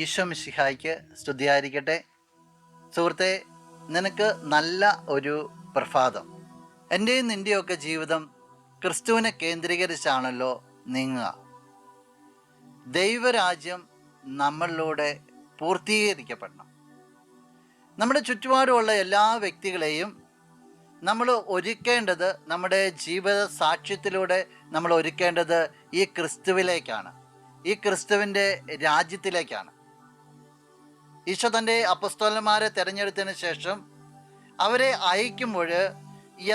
ഈശോ മിശിഹായ്ക്ക് സ്തുതിയായിരിക്കട്ടെ. സുഹൃത്തെ നിനക്ക് നല്ല ഒരു പ്രഭാതം. എന്റെയും നിന്റെയൊക്കെ ജീവിതം ക്രിസ്തുവിനെ കേന്ദ്രീകരിച്ചാണല്ലോ നീങ്ങുക. ദൈവരാജ്യം നമ്മളിലൂടെ പൂർത്തീകരിക്കപ്പെടണം. നമ്മുടെ ചുറ്റുപാടുമുള്ള എല്ലാ വ്യക്തികളെയും നമ്മൾ ഒരുക്കേണ്ടത് നമ്മുടെ ജീവിത സാക്ഷ്യത്തിലൂടെ നമ്മൾ ഒരുക്കേണ്ടത് ഈ ക്രിസ്തുവിലേക്കാണ്. ഈ ക്രിസ്തുവിന്റെ രാജ്യത്തിലേക്കാണ്. ഈശോ തന്റെ അപ്പസ്തോലന്മാരെ തിരഞ്ഞെടുത്തതിന് ശേഷം അവരെ അയക്കുമ്പോൾ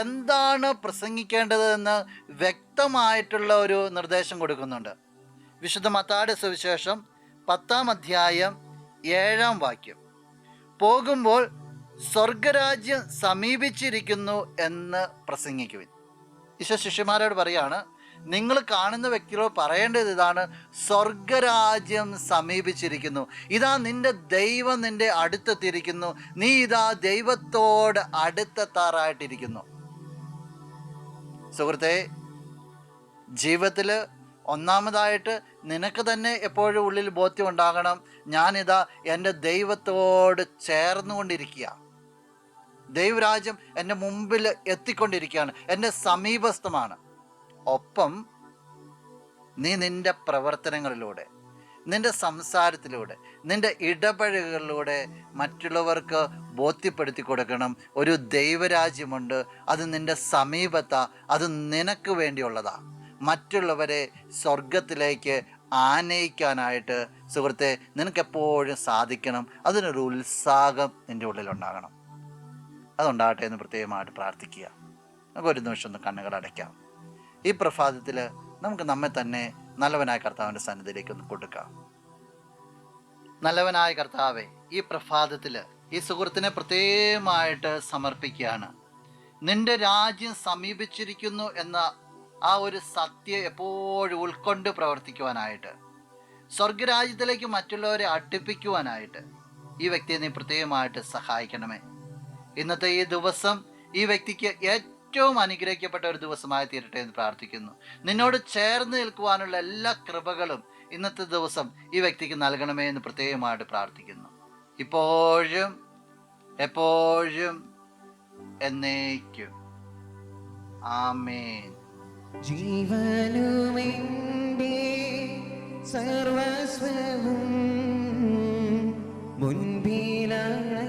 എന്താണ് പ്രസംഗിക്കേണ്ടതെന്ന് വ്യക്തമായിട്ടുള്ള ഒരു നിർദ്ദേശം കൊടുക്കുന്നുണ്ട്. വിശുദ്ധ മത്താട് സുവിശേഷം പത്താം അധ്യായം ഏഴാം വാക്യം. പോകുമ്പോൾ സ്വർഗരാജ്യം സമീപിച്ചിരിക്കുന്നു എന്ന് പ്രസംഗിക്കുവിൻ. ഈശോ ശിഷ്യന്മാരോട് പറയാണ് നിങ്ങൾ കാണുന്ന വ്യക്തികളോട് പറയേണ്ടത് ഇതാണ് സ്വർഗരാജ്യം സമീപിച്ചിരിക്കുന്നു. ഇതാ നിന്റെ ദൈവം നിന്റെ അടുത്തെത്തിയിരിക്കുന്നു. നീ ഇതാ ദൈവത്തോട് അടുത്തെത്താറായിട്ടിരിക്കുന്നു സുഹൃത്തെ ജീവിതത്തിൽ ഒന്നാമതായിട്ട് നിനക്ക് തന്നെ എപ്പോഴും ഉള്ളിൽ ബോധ്യം ഉണ്ടാകണം ഞാനിതാ എന്റെ ദൈവത്തോട് ചേർന്നുകൊണ്ടിരിക്കുക. ദൈവരാജ്യം എന്റെ മുമ്പിൽ എത്തിക്കൊണ്ടിരിക്കുകയാണ്. എന്റെ സമീപസ്ഥമാണ്. ഒപ്പം നീ നിന്റെ പ്രവർത്തനങ്ങളിലൂടെ നിന്റെ സംസാരത്തിലൂടെ നിന്റെ ഇടപഴകളിലൂടെ മറ്റുള്ളവർക്ക് ബോധ്യപ്പെടുത്തി കൊടുക്കണം. ഒരു ദൈവരാജ്യമുണ്ട് അത് നിന്റെ സമീപത്ത അത് നിനക്ക് വേണ്ടിയുള്ളതാ. മറ്റുള്ളവരെ സ്വർഗത്തിലേക്ക് ആനയിക്കാനായിട്ട് സുഹൃത്തെ നിനക്കെപ്പോഴും സാധിക്കണം. അതിനൊരു ഉത്സാഹം നിന്റെ ഉള്ളിലുണ്ടാകണം. അതുണ്ടാകട്ടെ എന്ന് പ്രത്യേകമായിട്ട് പ്രാർത്ഥിക്കുക. നമുക്ക് ഒരു നിമിഷം ഒന്ന് കണ്ണുകൾ അടയ്ക്കാം ഈ പ്രഭാതത്തിൽ നമുക്ക് നമ്മെ തന്നെ നല്ലവനായ കർത്താവിന്റെ സന്നിധിയിലേക്ക് ഒന്ന് കൊടുക്കാം. നല്ലവനായ കർത്താവെ ഈ പ്രഭാതത്തിൽ ഈ സുഹൃത്തിനെ പ്രത്യേകമായിട്ട് സമർപ്പിക്കുകയാണ്. നിന്റെ രാജ്യം സമീപിച്ചിരിക്കുന്നു എന്ന ആ ഒരു സത്യം എപ്പോഴും ഉൾക്കൊണ്ട് പ്രവർത്തിക്കുവാനായിട്ട് സ്വർഗരാജ്യത്തിലേക്ക് മറ്റുള്ളവരെ അടുപ്പിക്കുവാനായിട്ട് ഈ വ്യക്തിയെ നീ പ്രത്യേകമായിട്ട് സഹായിക്കണമേ. ഇന്നത്തെ ഈ ദിവസം ഈ വ്യക്തിക്ക് ഏറ്റവും അനുഗ്രഹിക്കപ്പെട്ട ഒരു ദിവസമായി തീരട്ടെ എന്ന് പ്രാർത്ഥിക്കുന്നു. നിന്നോട് ചേർന്ന് നിൽക്കുവാനുള്ള എല്ലാ കൃപകളും ഇന്നത്തെ ദിവസം ഈ വ്യക്തിക്ക് നൽകണമേ എന്ന് പ്രത്യേകമായിട്ട് പ്രാർത്ഥിക്കുന്നു. ഇപ്പോഴും എപ്പോഴും എന്നേക്കും. ആമേൻ. ജീവനുമെന്റെ സർവസ്വവും മുൻപിലായി